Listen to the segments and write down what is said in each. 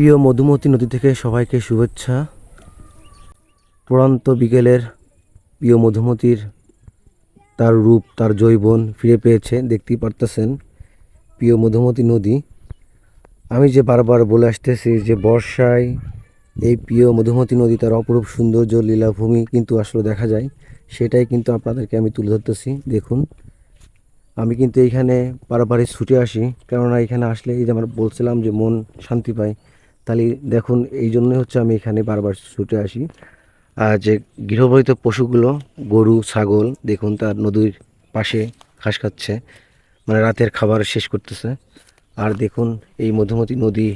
প্রিয় মধুমতি নদী থেকে সবাইকে শুভেচ্ছা। পড়ন্ত বিকেলের প্রিয় মধুমতির তার রূপ, তার জৈবন ফিরে পেয়েছে, দেখতেই পারতেছেন প্রিয় মধুমতি নদী। আমি যে বারবার বলে আসতেছি যে বর্ষায় এই প্রিয় মধুমতি নদী তার অপরূপ সৌন্দর্য, লীলাভূমি কিন্তু আসলে দেখা যায়। সেটাই কিন্তু আপনাদেরকে আমি তুলে ধরতেছি। দেখুন, আমি কিন্তু এইখানে বারবারই ছুটে আসি। কেননা এখানে আসলে এই যে আমার বলছিলাম যে মন শান্তি পায় তাহলে দেখুন, এই জন্যই হচ্ছে আমি এখানে বারবার ছুটে আসি। আর যে গৃহপালিত পশুগুলো, গরু, ছাগল, দেখুন, তার নদীর পাশে ঘাস খাচ্ছে। মানে রাতের খাবার শেষ করতেছে। আর দেখুন, এই মধুমতি নদী,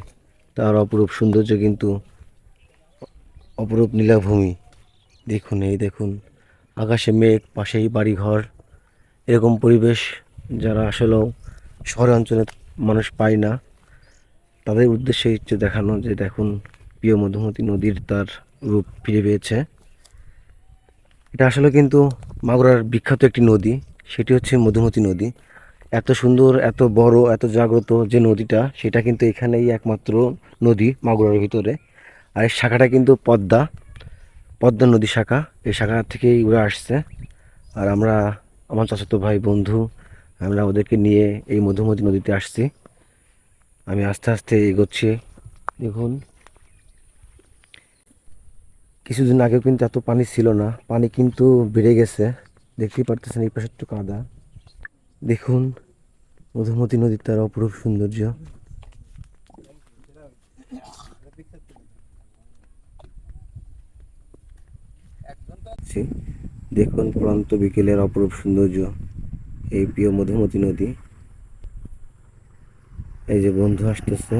তার অপরূপ সৌন্দর্য কিন্তু অপরূপ নীলাভূমি। দেখুন, এই দেখুন, আকাশে মেঘ, পাশেই বাড়িঘর। এরকম পরিবেশ যারা আসলেও শহর অঞ্চলে মানুষ পায় না। তাদের উদ্দেশ্যে হচ্ছে দেখানো যে দেখুন, প্রিয় মধুমতি নদীর তার রূপ ফিরে পেয়েছে। এটা আসলে কিন্তু মাগুরার বিখ্যাত একটি নদী, সেটি হচ্ছে মধুমতি নদী। এত সুন্দর, এত বড়, এত জাগ্রত যে নদীটা, সেটা কিন্তু এখানেই একমাত্র নদী মাগুরার ভিতরে। আর এই শাখাটা কিন্তু পদ্মা পদ্মা নদী শাখা। এই শাখা থেকেই ওরা আসছে। আর আমরা, আমার চাচাতো ভাই বন্ধু, আমরা ওদেরকে নিয়ে এই মধুমতি নদীতে আসছি। আমি আস্তে আস্তে এগোচ্ছি। দেখুন। কিছুদিন আগেও কিন্তু এত পানি ছিল না। পানি কিন্তু বেড়ে গেছে। দেখতেই পারতেছেন এই পাশে একটু কাদা। দেখুন, মধুমতি নদীর তার অপরূপ সৌন্দর্য। দেখুন প্রন্ত বিকেলের অপরূপ সৌন্দর্য। এই প্রিয় মধুমতি নদী। এই যে বন্ধু আসতেছে।